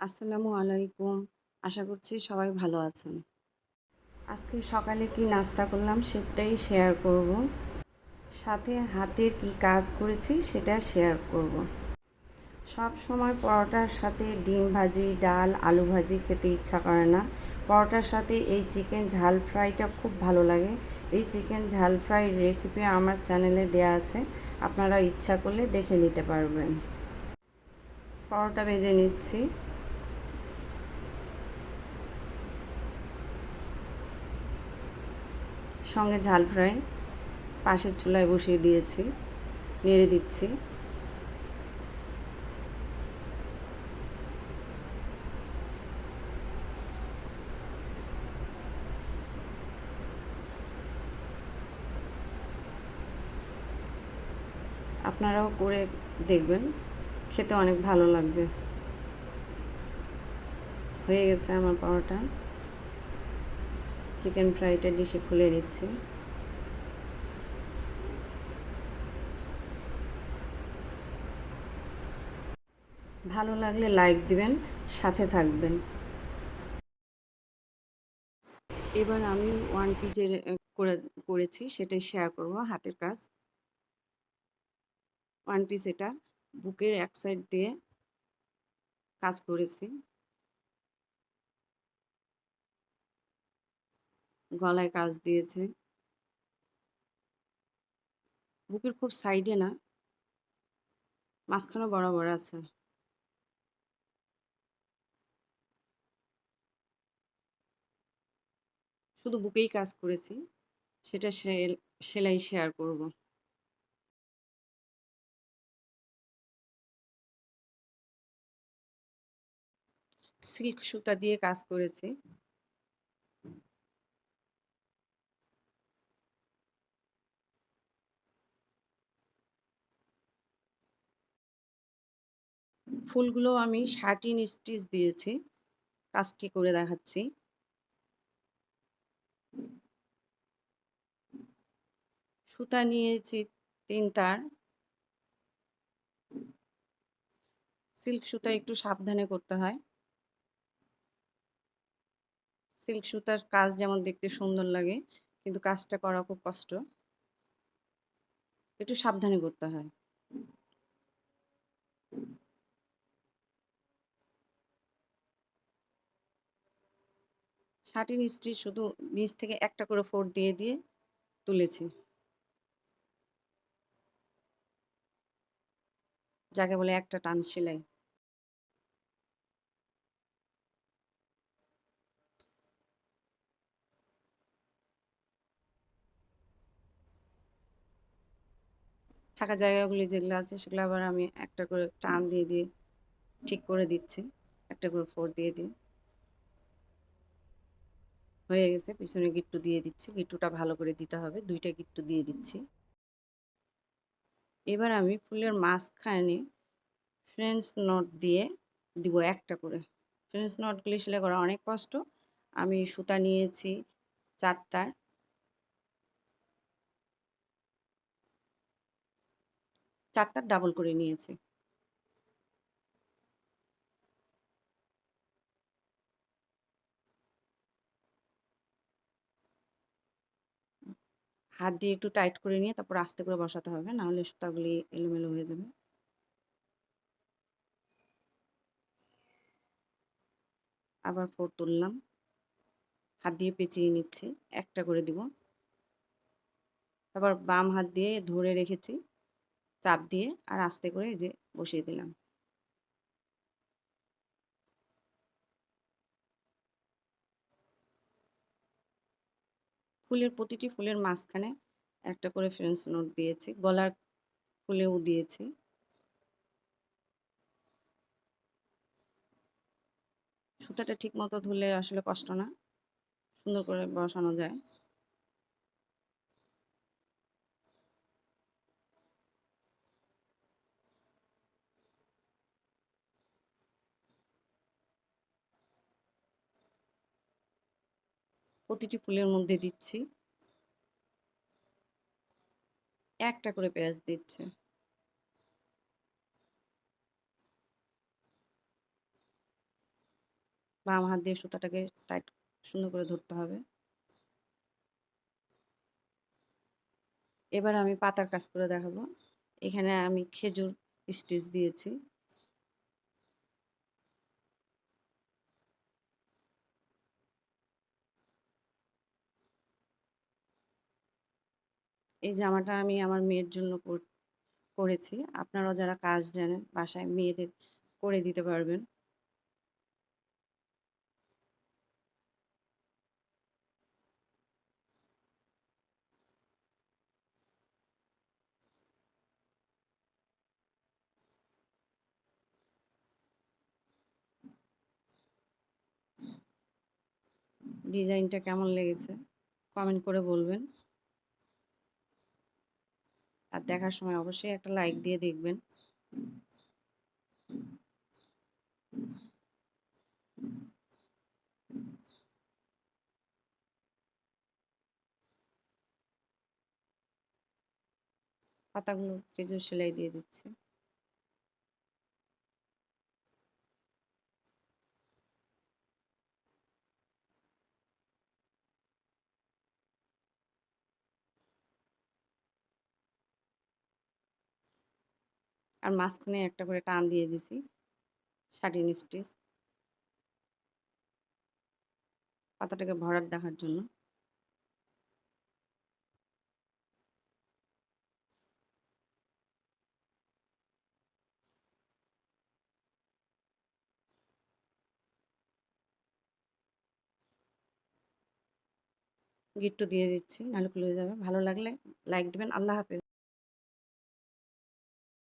আসসালামু আলাইকুম। আশা করছি সবাই ভালো আছেন। আজকে সকালে কি নাস্তা করলাম সেটাই শেয়ার করব। সাথে হাতের কি কাজ করেছি সেটা শেয়ার করব। সব সময় পরোটার সাথে ডিম ভাজি, ডাল, আলু ভাজি খেতে ইচ্ছা করে না। পরোটার সাথে এই চিকেন ঝাল ফ্রাইটা খুব ভালো লাগে। এই চিকেন ঝাল ফ্রাই রেসিপি আমার চ্যানেলে দেয়া আছে। আপনারা ইচ্ছা করলে দেখে নিতে পারবেন। পরোটা ভেজে নিচ্ছি। সঙ্গে ঝাল ফ্রাই পাশের চুলায় বসিয়ে দিয়েছি, নেড়ে দিচ্ছি। আপনারাও করে দেখবেন, খেতে অনেক ভালো লাগবে। হয়ে গেছে আমার পাওয়াটা। চিকেন ফ্রাইটা ডিশে খুলে নিচ্ছি। ভালো লাগলে লাইক দিবেন, সাথে থাকবেন। এবার আমি ওয়ান পিজের করে, করেছি, সেটাই শেয়ার করব, হাতের কাজ। ওয়ান পিস এটা, বুকের এক সাইড দিয়ে কাজ করেছি। গলায় কাজ দিয়েছে। বুকের খুব সাইডে না। মাঝখানে বরাবর আছে। শুধু বুকেই কাজ করেছি, সেটা সেলাই শেয়ার করব। সিল্ক সুতা দিয়ে কাজ করেছি। ফুলগুলো আমি শার্টিন স্টিচ দিয়েছি। কাজটি করে দেখাচ্ছি। সুতা নিয়েছি তিন তার। সিল্ক সুতা একটু সাবধানে করতে হয়। সিল্ক সুতার কাজ যেমন দেখতে সুন্দর লাগে, কিন্তু কাজটা করা খুব কষ্ট। একটু সাবধানে করতে হয়। শার্টিন স্টিচ শুধু নিচ থেকে একটা করে ফোর দিয়ে দিয়ে তুলেছি। যাকে বলে একটা টান সেলাই। ফাঁকা জায়গাগুলি যেগুলো আছে সেগুলো আবার আমি একটা করে টান দিয়ে দিয়ে ঠিক করে দিচ্ছি। একটা করে ফোর দিয়ে দিয়ে। হয়ে গেছে। পিছনে গিট্টু দিয়ে দিচ্ছি। গিট্টুটা ভালো করে দিতে হবে। দুইটা গিট্টু দিয়ে দিচ্ছি। এবার আমি ফুলের মাঝখানে ফ্রেঞ্চ নট দিয়ে দিব একটা করে। ফ্রেঞ্চ নটগুলি সেলাই করা অনেক কষ্ট। আমি সুতা নিয়েছি চারটার চারটার ডাবল করে নিয়েছি। হাত দিয়ে একটু টাইট করে নিয়ে তারপর আস্তে করে বসাতে হবে নাহলে সুতাগুলি এলোমেলো হয়ে যাবে। আবার ফোর তুললাম। হাত দিয়ে পেঁচিয়ে নিচ্ছি, একটা করে দিব। তারপর বাম হাত দিয়ে ধরে রেখেছি, চাপ দিয়ে আর আস্তে করে যে বসিয়ে দিলাম। ফুলের প্রতিটি ফুলের মাঝখানে একটা করে ফ্রেন্স নোট দিয়েছি, গলার ফুলেও দিয়েছি। সুতাটা ঠিক মতো ধুলে আসলে কষ্ট না, সুন্দর করে বসানো যায়। প্রতিটি ফুলের মধ্যে দিচ্ছি। একটা করে পেঁয়াজ দিচ্ছে। বাম হাত দিয়ে সুতাটাকে টাইট সুন্দর করে ধরতে হবে। এবার আমি পাতার কাজ করে দেখাবো। এখানে আমি খেজুর স্টিচ দিয়েছি। এই জামাটা আমি আমার মেয়ের জন্য করেছি আপনারাও যারা কাজ জানেন, বাসায় মেয়েদের করে দিতে পারবেন। ডিজাইনটা কেমন লেগেছে? কমেন্ট করে বলবেন। আর দেখার সময় অবশ্যই একটা লাইক দিয়ে দেখবেন। পাতাগুলো কেজো সেলাই দিয়ে দিচ্ছি। আর মাঝখানে একটা করে টান দিয়ে দিছি। শাটিন স্টিচ পাতাটাকে ভরাট দেখার জন্য। গিট্টু দিয়ে দিচ্ছি, নাহলে খুলে যাবে। ভালো লাগলে লাইক দেবেন। আল্লাহ হাফেজ।